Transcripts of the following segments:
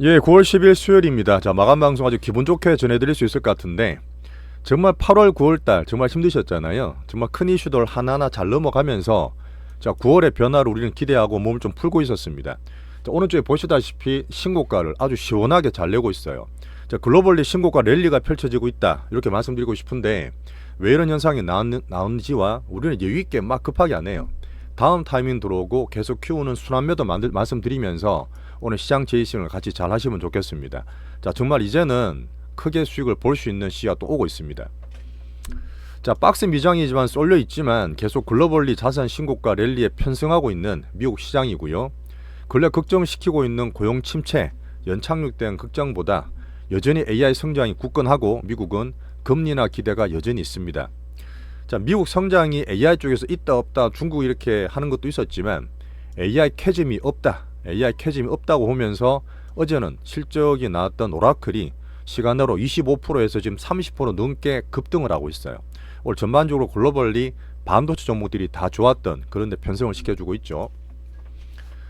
예, 9월 10일 수요일입니다. 자, 마감 방송 아주 기분 좋게 전해드릴 수 있을 것 같은데 정말 8월, 9월 달 정말 힘드셨잖아요. 정말 큰 이슈들 하나하나 잘 넘어가면서 자, 9월의 변화를 우리는 기대하고 몸을 좀 풀고 있었습니다. 자, 오른쪽에 보시다시피 신고가를 아주 시원하게 잘 내고 있어요. 자, 글로벌리 신고가 랠리가 펼쳐지고 있다. 이렇게 말씀드리고 싶은데 왜 이런 현상이 나온, 나온지와 우리는 여유 있게 막 급하게 안 해요. 다음 타이밍 들어오고 계속 키우는 순환매도 만들, 말씀드리면서 오늘 시장 제이싱을 같이 잘 하시면 좋겠습니다. 자, 정말 이제는 크게 수익을 볼 수 있는 또 오고 있습니다. 자, 박스 미장이지만 쏠려 있지만 계속 글로벌리 자산 신고가 랠리에 편승하고 있는 미국 시장이고요. 근래 걱정시키고 있는 고용 침체, 연착륙된 걱정보다 여전히 AI 성장이 굳건하고 미국은 금리나 기대가 여전히 있습니다. 자, 미국 성장이 AI 쪽에서 있다 없다 중국 이렇게 하는 것도 있었지만 AI 캐즘이 없다. AI 캐즘이 없다고 보면서 어제는 실적이 나왔던 오라클이 시간으로 25%에서 지금 30% 넘게 급등을 하고 있어요. 오늘 전반적으로 글로벌리 반도체 종목들이 다 좋았던 그런데 편성을 시켜주고 있죠.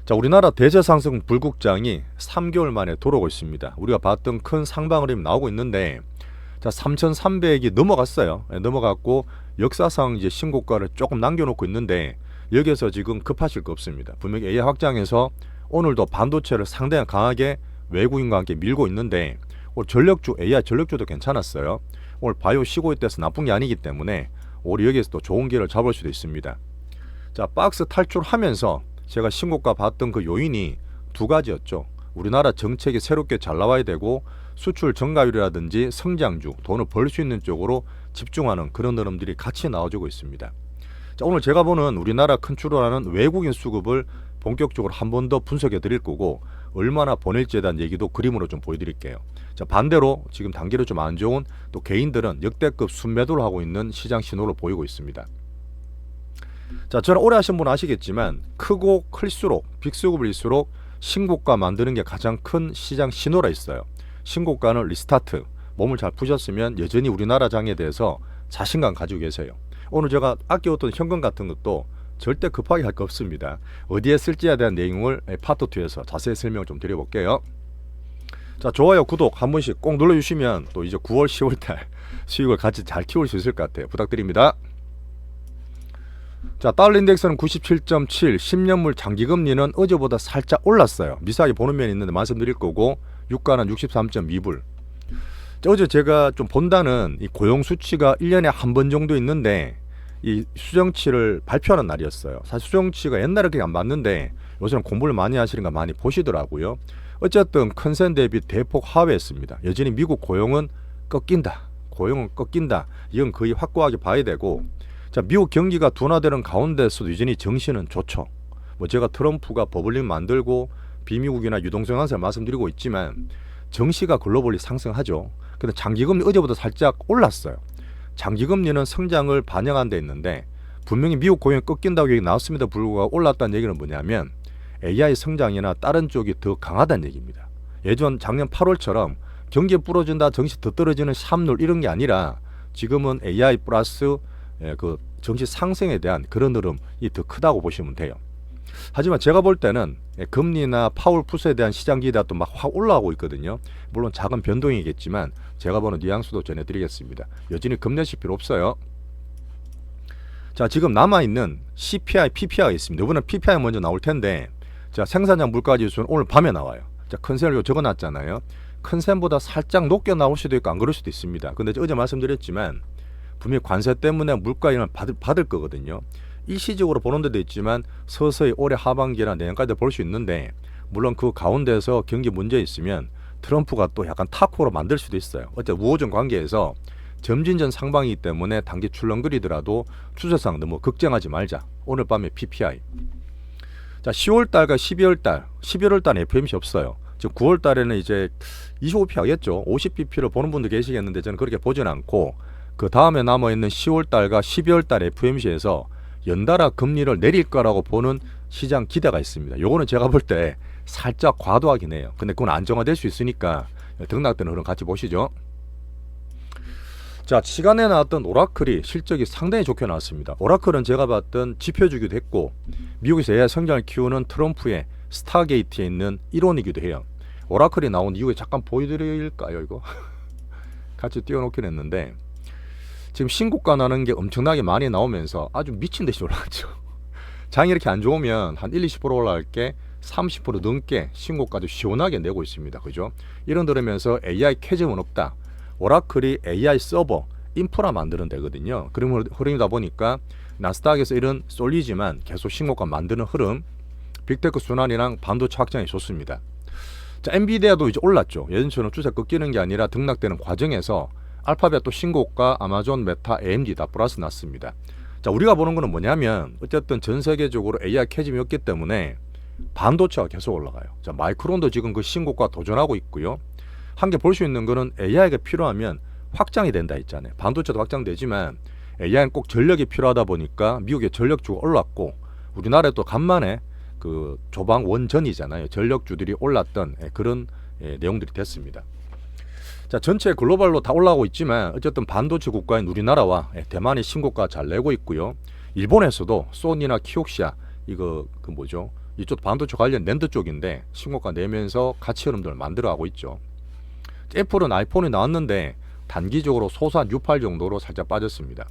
자, 우리나라 대세 상승 불국장이 3개월 만에 돌아오고 있습니다. 우리가 봤던 큰 상방 흐름이 나오고 있는데 자, 3,300이 넘어갔어요. 예, 넘어갔고 역사상 이제 신고가를 조금 남겨놓고 있는데 여기서 지금 급하실 거 없습니다. 분명히 AI 확장에서 오늘도 반도체를 상당히 강하게 외국인과 함께 밀고 있는데 오늘 전력주 AI 전력주도 괜찮았어요. 오늘 바이오 쉬고 있대서 나쁜 게 아니기 때문에 오늘 여기에서 또 좋은 기회를 잡을 수도 있습니다. 자 박스 탈출하면서 제가 신고가 봤던 그 요인이 두 가지였죠. 우리나라 정책이 새롭게 잘 나와야 되고 수출 증가율이라든지 성장주 돈을 벌 수 있는 쪽으로 집중하는 그런 흐름들이 같이 나와주고 있습니다. 자, 오늘 제가 보는 우리나라 컨트롤하는 외국인 수급을 본격적으로 한 번 더 분석해 드릴 거고 얼마나 보낼지에 대한 얘기도 그림으로 좀 보여드릴게요. 자 반대로 지금 단계로 좀 안 좋은 또 개인들은 역대급 순매도를 하고 있는 시장 신호를 보이고 있습니다. 자 저는 오래 하신 분은 아시겠지만 크고 클수록 빅수급일수록 신고가 만드는 게 가장 큰 시장 신호라 있어요. 신고가는 리스타트 몸을 잘 푸셨으면 여전히 우리나라 장에 대해서 자신감 가지고 계세요. 오늘 제가 아껴왔던 현금 같은 것도 절대 급하게 할 거 없습니다. 어디에 쓸지에 대한 내용을 파트 2에서 자세히 설명을 좀 드려볼게요. 자 좋아요 구독 한 번씩 꼭 눌러주시면 또 이제 9월 10월 달 수익을 같이 잘 키울 수 있을 것 같아요. 부탁드립니다. 자 달러 인덱스는 97.7 10년물 장기 금리는 어제보다 살짝 올랐어요. 미세하게 보는 면이 있는데 말씀드릴 거고 유가는 63.2불. 자, 어제 제가 좀 본다는 이 고용 수치가 1년에 한 번 정도 있는데 이 수정치를 발표하는 날이었어요. 사실 수정치가 옛날에 그게 안 맞는데 요새는 공부를 많이 하시는가 많이 보시더라고요. 어쨌든 컨센 대비 대폭 하회했습니다. 여전히 미국 고용은 꺾인다. 고용은 꺾인다. 이건 거의 확고하게 봐야 되고 자 미국 경기가 둔화되는 가운데서도 여전히 정신은 좋죠. 뭐 제가 트럼프가 버블링 만들고 비미국이나 유동성 항상 말씀드리고 있지만 정시가 글로벌리 상승하죠. 근데 장기금리 어제보다 살짝 올랐어요. 장기금리는 성장을 반영한 데 있는데 분명히 미국 고용이 꺾인다고 얘기 나왔음에도 불구하고 올랐다는 얘기는 뭐냐면 AI 성장이나 다른 쪽이 더 강하다는 얘기입니다. 예전 작년 8월처럼 경기 부러진다, 정시 더 떨어지는 샵룰 이런 게 아니라 지금은 AI 플러스 예, 그 정시 상승에 대한 그런 흐름이 더 크다고 보시면 돼요. 하지만 제가 볼 때는 예, 금리나 파월 푸스에 대한 시장 기대가 또 막 확 올라가고 있거든요. 물론 작은 변동이겠지만 제가 보는 뉘앙스도 전해드리겠습니다. 여전히 겁내실 필요 없어요. 자 지금 남아있는 CPI, PPI가 있습니다. 이번엔 PPI 먼저 나올 텐데 자 생산량 물가지수는 오늘 밤에 나와요. 자 컨센을 적어놨잖아요. 컨센보다 살짝 높게 나올 수도 있고 안 그럴 수도 있습니다. 근데 어제 말씀드렸지만 분명히 관세 때문에 물가 인을 받을, 받을 거거든요. 일시적으로 보는 데도 있지만 서서히 올해 하반기나 내년까지 볼 수 있는데 물론 그 가운데서 경기 문제 있으면 트럼프가 또 약간 타코로 만들 수도 있어요. 어째 우호적 관계에서 점진전 상방이기 때문에 단기 출렁거리더라도 추세상 너무 걱정하지 말자. 오늘 밤에 PPI. 자, 10월 달과 12월 달, 11월 달 FMC 없어요. 지금 9월 달에는 이제 25p 하겠죠. 50bp를 보는 분도 계시겠는데 저는 그렇게 보진 않고 그 다음에 남아 있는 10월 달과 12월 달 FMC에서 연달아 금리를 내릴 거라고 보는 시장 기대가 있습니다. 요거는 제가 볼 때 살짝 과도하긴 해요. 근데 그건 안정화될 수 있으니까 등락되는 흐름 같이 보시죠. 자, 시간에 나왔던 오라클이 실적이 상당히 좋게 나왔습니다. 오라클은 제가 봤던 지표주기도 했고 미국에서 AI 성장을 키우는 트럼프의 스타게이트에 있는 일원이기도 해요. 오라클이 나온 이후에 잠깐 보여드릴까요 이거? 같이 띄워놓긴 했는데 지금 신고가 나는 게 엄청나게 많이 나오면서 아주 미친 듯이 올라갔죠. 장이 이렇게 안 좋으면 한 1, 20% 올라갈 게 30% 넘게 신고가도 시원하게 내고 있습니다. 그죠? 이런 들으면서 AI 캐즘은 없다. 오라클이 AI 서버 인프라 만드는 데거든요. 그런 흐름이다 보니까 나스닥에서 이런 쏠리지만 계속 신고가 만드는 흐름 빅테크 순환이랑 반도체 확장이 좋습니다. 자, 엔비디아도 이제 올랐죠. 예전처럼 추세 꺾이는 게 아니라 등락되는 과정에서 알파벳 또 신고가 아마존, 메타, AMD 다 플러스 났습니다. 자, 우리가 보는 거는 뭐냐면 어쨌든 전 세계적으로 AI 캐즘이었기 때문에 반도체가 계속 올라가요. 자, 마이크론도 지금 그 신고가 도전하고 있고요. 한 개 볼 수 있는 거는 AI가 필요하면 확장이 된다 했잖아요. 반도체도 확장되지만 AI는 꼭 전력이 필요하다 보니까 미국의 전력주가 올랐고 우리나라도 간만에 그 조방 원전이잖아요. 전력주들이 올랐던 예, 그런 예, 내용들이 됐습니다. 자 전체 글로벌로 다 올라가고 있지만 어쨌든 반도체 국가인 우리나라와 예, 대만이 신고가 잘 내고 있고요. 일본에서도 소니나 키옥시아 이거 그 뭐죠? 이쪽 반도체 관련 랜드 쪽인데 신고가 내면서 가치 흐름들을 만들어가고 있죠. 애플은 아이폰이 나왔는데 단기적으로 소소한 U8 정도로 살짝 빠졌습니다.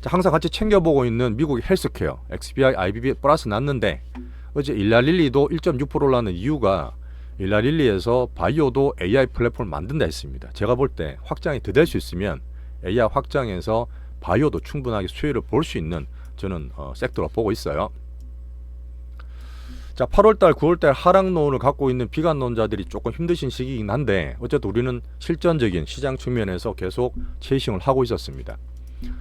자, 항상 같이 챙겨보고 있는 미국의 헬스케어 XBI, IBB 플러스 났는데 어제 일라릴리도 1.6% 올라는 이유가 일라릴리에서 바이오도 AI 플랫폼을 만든다 했습니다. 제가 볼 때 확장이 더 될 수 있으면 AI 확장해서 바이오도 충분하게 수혜를 볼 수 있는 저는 어, 섹터로 보고 있어요. 자, 8월달, 9월달 하락론을 갖고 있는 비관론자들이 조금 힘드신 시기이긴 한데 어쨌든 우리는 실전적인 시장 측면에서 계속 체이싱을 하고 있었습니다.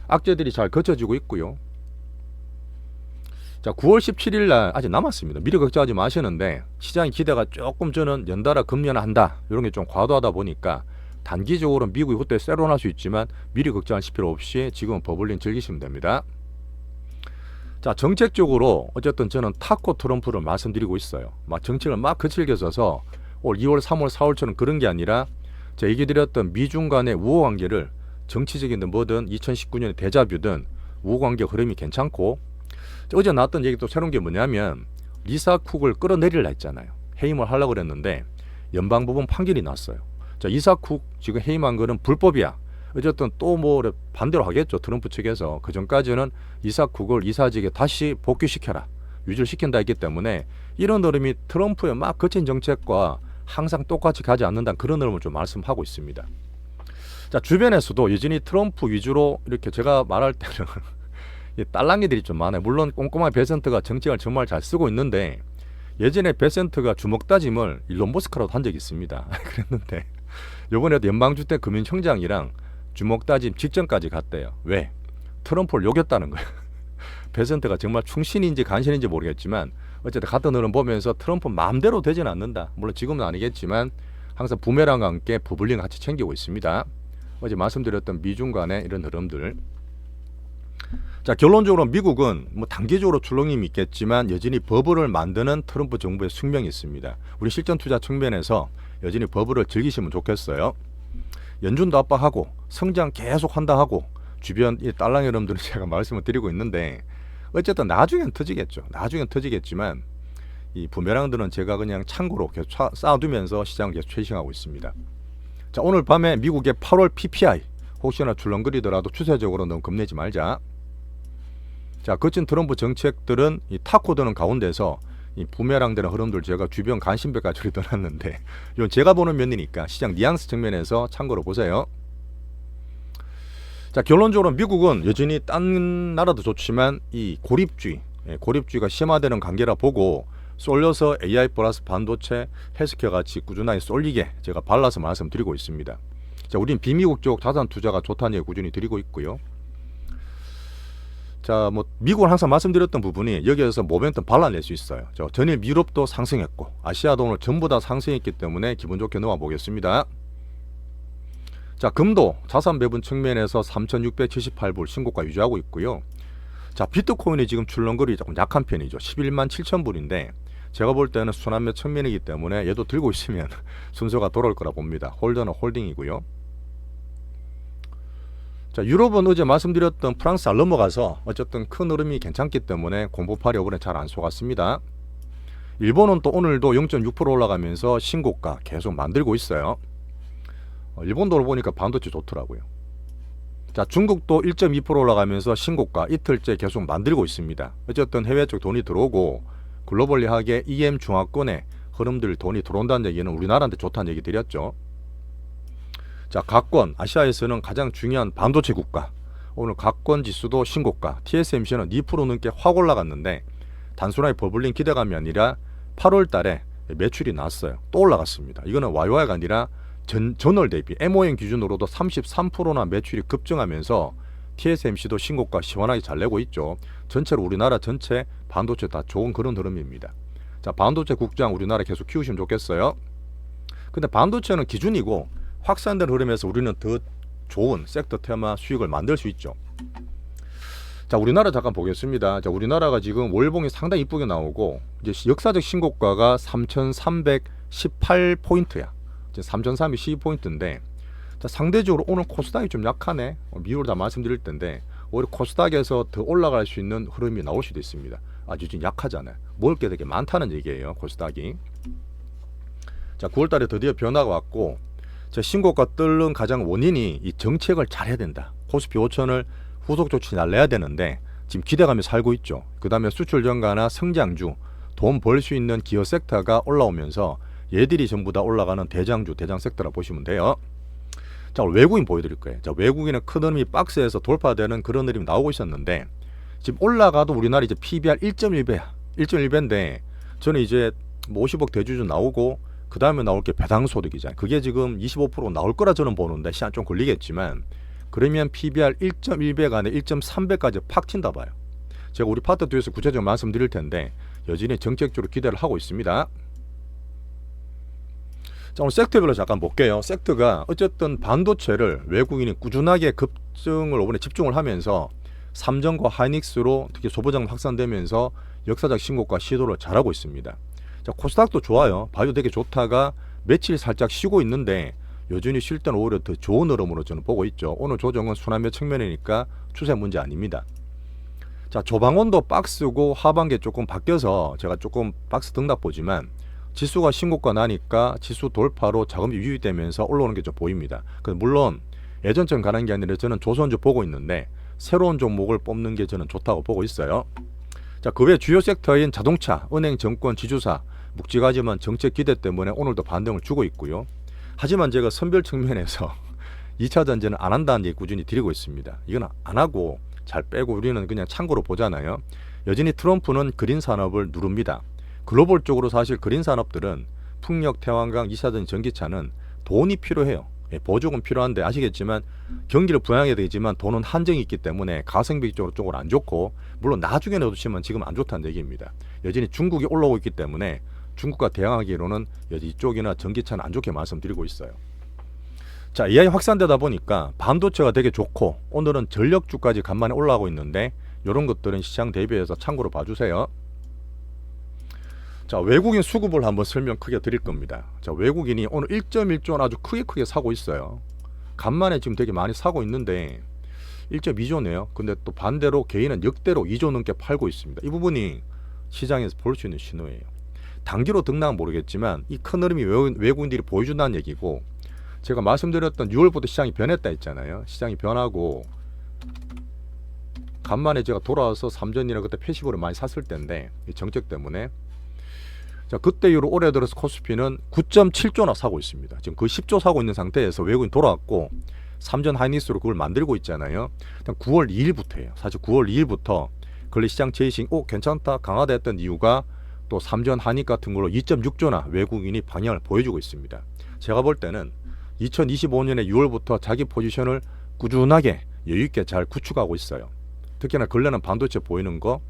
악재들이 잘 거쳐지고 있고요. 자, 9월 17일 날 아직 남았습니다. 미리 걱정하지 마시는데 시장의 기대가 조금 저는 연달아 금연한다 이런 게 좀 과도하다 보니까 단기적으로 미국이 그때 세로 날 수 있지만 미리 걱정하실 필요 없이 지금은 버블링 즐기시면 됩니다. 자 정책적으로 어쨌든 저는 타코 트럼프를 말씀드리고 있어요. 막 정책을 막 거칠게 써서 올 2월, 3월, 4월처럼 그런 게 아니라 제가 얘기 드렸던 미중 간의 우호 관계를 정치적이든 뭐든 2019년의 대자뷰든 우호 관계 흐름이 괜찮고 어제 나왔던 얘기 또 새로운 게 뭐냐면 리사 쿡을 끌어내리려 했잖아요. 해임을 하려고 그랬는데 연방법원 판결이 났어요. 자 이사 쿡 지금 해임한 거는 불법이야. 어쨌든 또 뭐 반대로 하겠죠 트럼프 측에서 그 전까지는 이사 쿡을 이사직에 다시 복귀시켜라 유지를 시킨다 했기 때문에 이런 흐름이 트럼프의 막 거친 정책과 항상 똑같이 가지 않는다는 그런 흐름을 좀 말씀하고 있습니다. 자 주변에서도 여전히 트럼프 위주로 이렇게 제가 말할 때는 이 딸랑이들이 좀 많아요. 물론 꼼꼼하게 베센트가 정책을 정말 잘 쓰고 있는데 예전에 베센트가 주먹 다짐을 일론 머스크라도 한 적이 있습니다. 그랬는데 요번에도 연방주택 금융청장이랑 주먹 다짐 직전까지 갔대요. 왜? 트럼프를 녹였다는 거예요. 베센트가 정말 충신인지 간신인지 모르겠지만 어쨌든 같은 흐름 보면서 트럼프 마음대로 되지는 않는다. 물론 지금은 아니겠지만 항상 부메랑과 함께 부블링 같이 챙기고 있습니다. 어제 말씀드렸던 미중 간의 이런 흐름들. 자 결론적으로 미국은 뭐 단기적으로 출렁임이 있겠지만 여전히 버블을 만드는 트럼프 정부의 숙명이 있습니다. 우리 실전 투자 측면에서 여전히 버블을 즐기시면 좋겠어요. 연준도 압박하고 성장 계속 한다 하고 주변 이 딸랑 여러분들은 제가 말씀을 드리고 있는데 어쨌든 나중엔 터지겠죠. 나중엔 터지겠지만 이 부메랑들은 제가 그냥 참고로 계속 쌓아두면서 시장을 계속 최싱하고 있습니다. 자 오늘 밤에 미국의 8월 PPI 혹시나 출렁거리더라도 추세적으로 너무 겁내지 말자. 자 거친 트럼프 정책들은 이 타코 드는 가운데서 이 부메랑되는 흐름들 제가 주변 관심백까지 떠났는데 이건 제가 보는 면이니까 시장 뉘앙스 측면에서 참고로 보세요. 자 결론적으로 미국은 여전히 딴 나라도 좋지만 이 고립주의, 예, 고립주의가 심화되는 관계라 보고 쏠려서 AI 플러스 반도체, 헬스케어 같이 꾸준하게 쏠리게 제가 발라서 말씀드리고 있습니다. 자, 우린 비미국 쪽 자산 투자가 좋다는 얘기 꾸준히 드리고 있고요. 자, 뭐 미국은 항상 말씀드렸던 부분이 여기에서 모멘텀 발라낼 수 있어요. 저 전일 유럽도 상승했고 아시아도 오늘 전부 다 상승했기 때문에 기분 좋게 넘어 보겠습니다. 자, 금도 자산 배분 측면에서 3,678불 신고가 유지하고 있고요. 자, 비트코인이 지금 출렁거리 조금 약한 편이죠. 11만 7천 불인데 제가 볼 때는 순환매 측면이기 때문에 얘도 들고 있으면 순서가 돌아올 거라 봅니다. 홀더는 홀딩이고요. 자, 유럽은 어제 말씀드렸던 프랑스 안 넘어가서 어쨌든 큰 흐름이 괜찮기 때문에 공보팔이 이번에 잘 안 속았습니다. 일본은 또 오늘도 0.6% 올라가면서 신고가 계속 만들고 있어요. 어, 일본도 보니까 반도체 좋더라고요. 자, 중국도 1.2% 올라가면서 신고가 이틀째 계속 만들고 있습니다. 어쨌든 해외 쪽 돈이 들어오고 글로벌리하게 EM 중화권에 흐름들 돈이 들어온다는 얘기는 우리나라한테 좋다는 얘기 드렸죠. 자, 각권 아시아에서는 가장 중요한 반도체 국가. 오늘 각권 지수도 신고가, TSMC는 2% 넘게 확 올라갔는데 단순하게 버블링 기대감이 아니라 8월 달에 매출이 났어요. 또 올라갔습니다. 이거는 YY가 아니라 전, 전월 대비 MOM 기준으로도 33%나 매출이 급증하면서 TSMC도 신고가 시원하게 잘 내고 있죠. 전체로 우리나라 전체 반도체 다 좋은 그런 흐름입니다. 자, 반도체 국장 우리나라 계속 키우시면 좋겠어요. 근데 반도체는 기준이고 확산된 흐름에서 우리는 더 좋은 섹터 테마 수익을 만들 수 있죠. 자, 우리나라 잠깐 보겠습니다. 자, 우리나라가 지금 월봉이 상당히 이쁘게 나오고 이제 역사적 신고가가 3,318포인트야. 이제 3,312포인트인데 자, 상대적으로 오늘 코스닥이 좀 약하네. 어, 미국으로 다 말씀드릴 텐데 오히려 코스닥에서 더 올라갈 수 있는 흐름이 나올 수도 있습니다. 아주 지금 약하잖아요. 먹을 게 되게 많다는 얘기예요. 코스닥이. 자, 9월 달에 드디어 변화가 왔고 자, 신고가 뜰는 가장 원인이 이 정책을 잘해야 된다. 코스피 5천을 후속 조치 날려야 되는데 지금 기대감에 살고 있죠. 그 다음에 수출 증가나 성장주, 돈 벌 수 있는 기업 섹터가 올라오면서 얘들이 전부 다 올라가는 대장주, 대장 섹터라 보시면 돼요. 자, 외국인 보여드릴 거예요. 자, 외국인의 큰 흐름이 박스에서 돌파되는 그런 흐름이 나오고 있었는데 지금 올라가도 우리나라 이제 PBR 1.1배야. 1.1배인데 저는 이제 뭐 50억 대주주 나오고 그 다음에 나올 게 배당 소득이잖아요. 그게 지금 25% 나올 거라 저는 보는데 시간 좀 걸리겠지만 그러면 PBR 1.1배가 아니라 1.3배까지 팍 튄다 봐요. 제가 우리 파트 2에서 구체적으로 말씀드릴 텐데 여전히 정책적으로 기대를 하고 있습니다. 자 오늘 섹터별로 잠깐 볼게요. 섹터가 어쨌든 반도체를 외국인이 꾸준하게 급증을 이번에 집중을 하면서 삼성과 하이닉스로 특히 소보장 확산되면서 역사적 신고가 시도를 잘하고 있습니다. 자 코스닥도 좋아요. 바이오 되게 좋다가 며칠 살짝 쉬고 있는데 여전히 쉴 때는 오히려 더 좋은 흐름으로 저는 보고 있죠. 오늘 조정은 순환매 측면이니까 추세 문제 아닙니다. 자 조방원도 박스고 하반기에 조금 바뀌어서 제가 조금 박스 등락 보지만 지수가 신고가 나니까 지수 돌파로 자금이 유입되면서 올라오는 게 좀 보입니다. 그 물론 예전처럼 가는 게 아니라 저는 조선주 보고 있는데 새로운 종목을 뽑는 게 저는 좋다고 보고 있어요. 자, 그 외 주요 섹터인 자동차, 은행, 정권, 지주사 묵직하지만 정책 기대 때문에 오늘도 반등을 주고 있고요. 하지만 제가 선별 측면에서 2차 전제는 안 한다는 얘기 꾸준히 드리고 있습니다. 이건 안 하고 잘 빼고 우리는 그냥 참고로 보잖아요. 여전히 트럼프는 그린 산업을 누릅니다. 글로벌 적으로 사실 그린 산업들은 풍력, 태양광, 2차 전 전기차는 돈이 필요해요. 예, 보조금 필요한데 아시겠지만 경기를 부양해야 되지만 돈은 한정이 있기 때문에 가성비 쪽으로 쪽으로 안 좋고 물론 나중에 넣어두시면 지금 안 좋다는 얘기입니다. 여전히 중국이 올라오고 있기 때문에 중국과 대항하기로는 이쪽이나 전기차는 안 좋게 말씀드리고 있어요. 자, AI 확산되다 보니까 반도체가 되게 좋고 오늘은 전력주까지 간만에 올라가고 있는데 이런 것들은 시장 대비해서 참고로 봐주세요. 자, 외국인 수급을 한번 설명 크게 드릴 겁니다. 자, 외국인이 오늘 1.1조 아주 크게 크게 사고 있어요. 간만에 지금 되게 많이 사고 있는데 1.2조네요. 근데 또 반대로 개인은 역대로 2조 넘게 팔고 있습니다. 이 부분이 시장에서 볼 수 있는 신호예요. 단기로 등락은 모르겠지만 이 큰 흐름이 외국인들이 보여준다는 얘기고 제가 말씀드렸던 6월부터 시장이 변했다 했잖아요. 시장이 변하고 간만에 제가 돌아와서 삼전이나 그때 패시브를 많이 샀을 때인데 이 정책 때문에 자 그때 이후로 올해 들어서 코스피는 9.7조나 사고 있습니다. 지금 그 10조 사고 있는 상태에서 외국인 돌아왔고 삼전 하이닉스로 그걸 만들고 있잖아요. 일단 9월 2일부터예요. 사실 9월 2일부터 권리 시장 제이싱 오 괜찮다 강화됐던 이유가 또 삼전 한익 같은 걸로 2.6조나 외국인이 방향을 보여주고 있습니다. 제가 볼 때는 2025년의 6월부터 자기 포지션을 꾸준하게 여유 있게 잘 구축하고 있어요. 특히나 근래는 반도체 보이는 거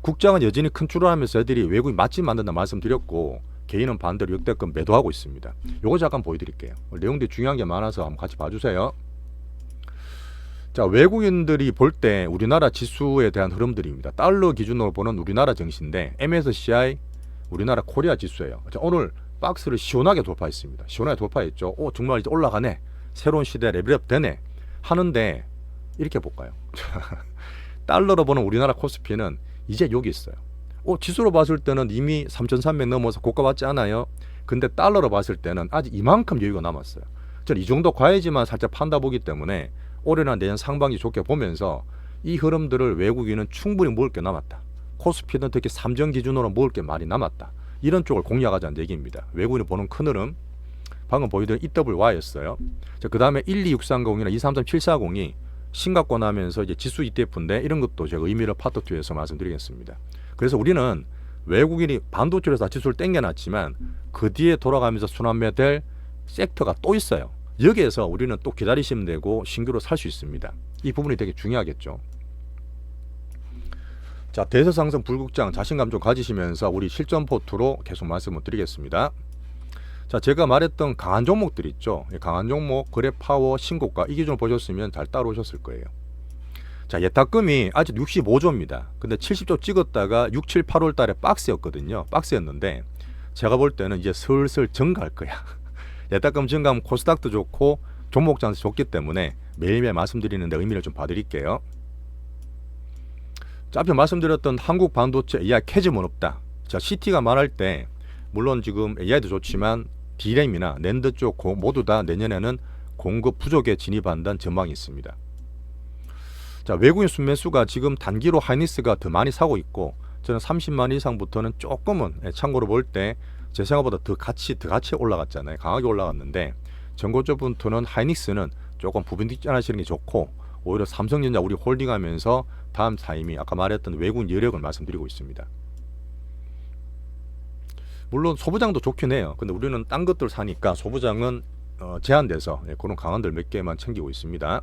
국장은 여전히 큰 출하하면서 애들이 외국인 맛집 만든다 말씀드렸고 개인은 반대로 역대급 매도하고 있습니다. 요거 잠깐 보여드릴게요. 내용들이 중요한 게 많아서 한번 같이 봐주세요. 자 외국인들이 볼 때 우리나라 지수에 대한 흐름들입니다. 달러 기준으로 보는 우리나라 증시인데 MSCI 우리나라 코리아 지수예요. 자, 오늘 박스를 시원하게 돌파했습니다. 시원하게 돌파했죠. 오 정말 이제 올라가네. 새로운 시대 레벨업 되네. 하는데 이렇게 볼까요? 달러로 보는 우리나라 코스피는 이제 여기 있어요. 어, 지수로 봤을 때는 이미 3,300 넘어서 고가 받지 않아요. 근데 달러로 봤을 때는 아직 이만큼 여유가 남았어요. 저는 이 정도 가야지만 살짝 판다 보기 때문에 올해나 내년 상반기 좋게 보면서 이 흐름들을 외국인은 충분히 먹을 게 남았다. 코스피는 특히 삼전 기준으로 먹을 게 많이 남았다. 이런 쪽을 공략하자는 얘기입니다. 외국인이 보는 큰 흐름 방금 보여드린 EWY였어요. 그 다음에 12630이나 233740이 신각권 하면서 이제 지수 ETF인데 이런 것도 제가 의미를 파트 2에서 말씀드리겠습니다. 그래서 우리는 외국인이 반도체에서 다 지수를 땡겨놨지만 그 뒤에 돌아가면서 순환매될 섹터가 또 있어요. 여기에서 우리는 또 기다리시면 되고 신규로 살 수 있습니다. 이 부분이 되게 중요하겠죠. 자 대서상승 불국장 자신감 좀 가지시면서 우리 실전 포트로 계속 말씀을 드리겠습니다. 자 제가 말했던 강한 종목들 있죠. 이 강한 종목 그래파워 신고가 이 기준을 보셨으면 잘 따라오셨을 거예요. 자 예탁금이 아직 65조입니다. 근데 70조 찍었다가 6, 7, 8월 달에 박스였거든요. 박스였는데 제가 볼 때는 이제 슬슬 증가할 거야. 예탁금 증가하면 코스닥도 좋고 종목 장세 좋기 때문에 매일매일 말씀드리는데 의미를 좀 봐드릴게요. 자, 앞에 말씀드렸던 한국 반도체 AI 캐즘은 없다. 자, CT가 말할 때 물론 지금 AI도 좋지만 D램이나 낸드 쪽 고- 모두 다 내년에는 공급 부족에 진입한다는 전망이 있습니다. 자, 외국인 순매수가 지금 단기로 하이닉스가 더 많이 사고 있고 저는 30만 이상부터는 조금은 예, 참고로 볼 때 제 생각보다 더 같이 더 같이 올라갔잖아요. 강하게 올라갔는데 전고점부터는 하이닉스는 조금 부분 뒷전하시는 게 좋고 오히려 삼성전자 우리 홀딩하면서 다음 타임이 아까 말했던 외국인 여력을 말씀드리고 있습니다. 물론 소부장도 좋긴 해요. 근데 우리는 딴 것들 사니까 소부장은 어, 제한돼서 예, 그런 강한들 몇 개만 챙기고 있습니다.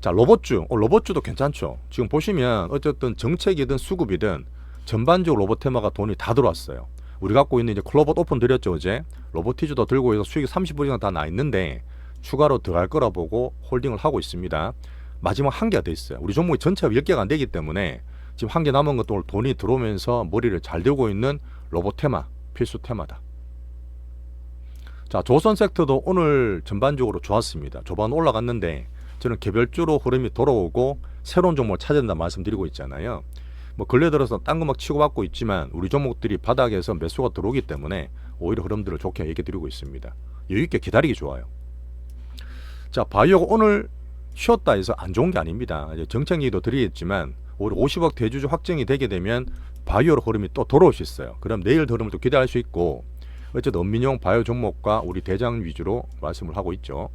자 로봇주, 어, 로봇주도 괜찮죠. 지금 보시면 어쨌든 정책이든 수급이든 전반적으로 로봇 테마가 돈이 다 들어왔어요. 우리 갖고 있는 이제 클로봇 오픈 드렸죠 어제 로보티즈도 들고 해서 수익이 30% 이상 다나 있는데 추가로 들어갈 거라 보고 홀딩을 하고 있습니다. 마지막 한 개가 돼 있어요. 우리 종목이 전체가 10개가 안 되기 때문에 지금 한 개 남은 것도 돈이 들어오면서 머리를 잘 들고 있는 로봇 테마, 필수 테마다. 자, 조선 섹터도 오늘 전반적으로 좋았습니다. 조반 올라갔는데 저는 개별주로 흐름이 돌아오고 새로운 종목을 찾아야 된다 말씀드리고 있잖아요. 뭐 근래 들어서 딴 거 막 치고받고 있지만 우리 종목들이 바닥에서 매수가 들어오기 때문에 오히려 흐름들을 좋게 얘기 드리고 있습니다. 여유 있게 기다리기 좋아요. 자, 바이오가 오늘 쉬었다 해서 안 좋은 게 아닙니다. 이제 정책 얘기도 드리겠지만 오히려 50억 대주주 확정이 되게 되면 바이오로 흐름이 또 돌아올 수 있어요. 그럼 내일 흐름을 또 기대할 수 있고 어쨌든 은민용 바이오 종목과 우리 대장 위주로 말씀을 하고 있죠.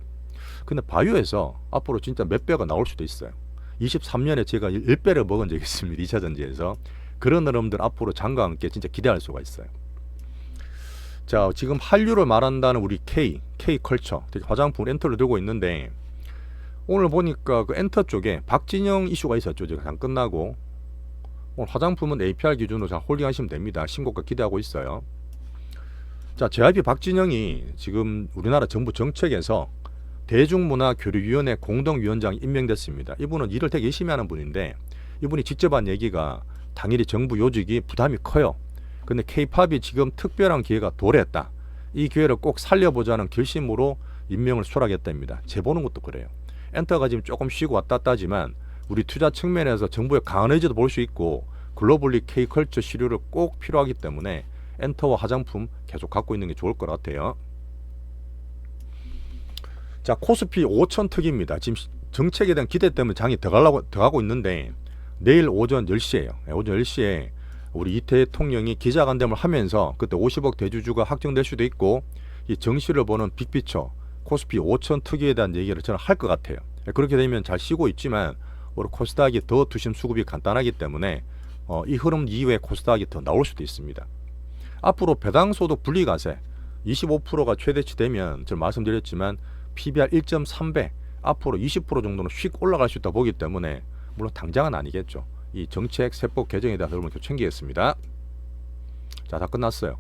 근데 바이오에서 앞으로 진짜 몇 배가 나올 수도 있어요. 23년에 제가 1배를 먹은 적이 있습니다. 2차 전지에서. 그런 흐름들 앞으로 장과 함께 진짜 기대할 수가 있어요. 자, 지금 한류를 말한다는 우리 K, K 컬처, 화장품 엔터를 들고 있는데 오늘 보니까 그 엔터 쪽에 박진영 이슈가 있었죠. 지금 장 끝나고 오늘 화장품은 APR 기준으로 잘 홀딩하시면 됩니다. 신고가 기대하고 있어요. 자, JYP 박진영이 지금 우리나라 정부 정책에서 대중문화교류위원회 공동위원장이 임명됐습니다. 이분은 일을 되게 열심히 하는 분인데 이분이 직접 한 얘기가 당일이 정부 요직이 부담이 커요. 근데 K-팝이 지금 특별한 기회가 도래했다. 이 기회를 꼭 살려보자는 결심으로 임명을 수락했답니다. 제 보는 것도 그래요. 엔터가 지금 조금 쉬고 왔다 갔다 하지만 우리 투자 측면에서 정부의 강한 의지도 볼 수 있고 글로벌리 K컬처 시류를 꼭 필요하기 때문에 엔터와 화장품 계속 갖고 있는 게 좋을 것 같아요. 자 코스피 5천 특입니다. 지금 시- 정책에 대한 기대 때문에 장이 더 가려고 더 가고 있는데 내일 오전 10시에요. 오전 10시에 우리 이태 대통령이 기자간담을 하면서 그때 50억 대주주가 확정될 수도 있고 이 정시를 보는 빅피처 코스피 5천 특위에 대한 얘기를 저는 할 것 같아요. 그렇게 되면 잘 쉬고 있지만 우리 코스닥이 더 투심 수급이 간단하기 때문에 어, 이 흐름 이후에 코스닥이 더 나올 수도 있습니다. 앞으로 배당소득 분리과세 25%가 최대치 되면 제가 말씀드렸지만 PBR 1.3배 앞으로 20% 정도는 휙 올라갈 수 있다 보기 때문에 물론 당장은 아니겠죠. 이 정책 세법 개정에 대한 계속 챙기겠습니다. 자, 다 끝났어요.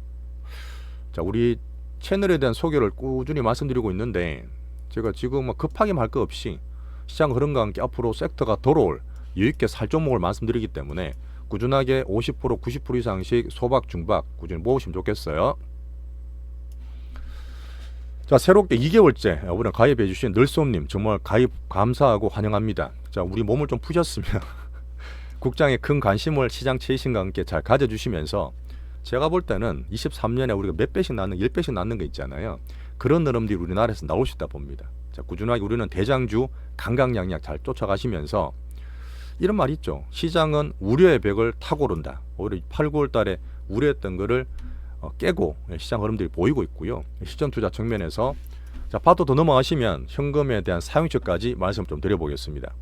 자, 우리 채널에 대한 소개를 꾸준히 말씀드리고 있는데 제가 지금 뭐 급하게 말거 없이 시장 흐름과 함께 앞으로 섹터가 돌아올 유익게 살 종목을 말씀드리기 때문에 꾸준하게 50% 90% 이상씩 소박 중박 꾸준히 모으시면 좋겠어요. 자 새롭게 2개월째 이번에 가입해 주신 늘솜님 정말 가입 감사하고 환영합니다. 자 우리 몸을 좀 푸셨으면 국장의 큰 관심을 시장 최신과 함께 잘 가져주시면서 제가 볼 때는 23년에 우리가 몇 배씩 낳는 10배씩 낳는 거 있잖아요. 그런 흐름들이 우리나라에서 나올 수 있다 봅니다. 자, 꾸준하게 우리는 대장주 강강약약 잘 쫓아가시면서 이런 말 있죠. 시장은 우려의 벽을 타고 오른다. 오히려 8, 9월 달에 우려했던 거를 어, 깨고 시장 흐름들이 보이고 있고요. 시장 투자 측면에서 자, 파도 더 넘어가시면 현금에 대한 사용처까지 말씀 좀 드려보겠습니다.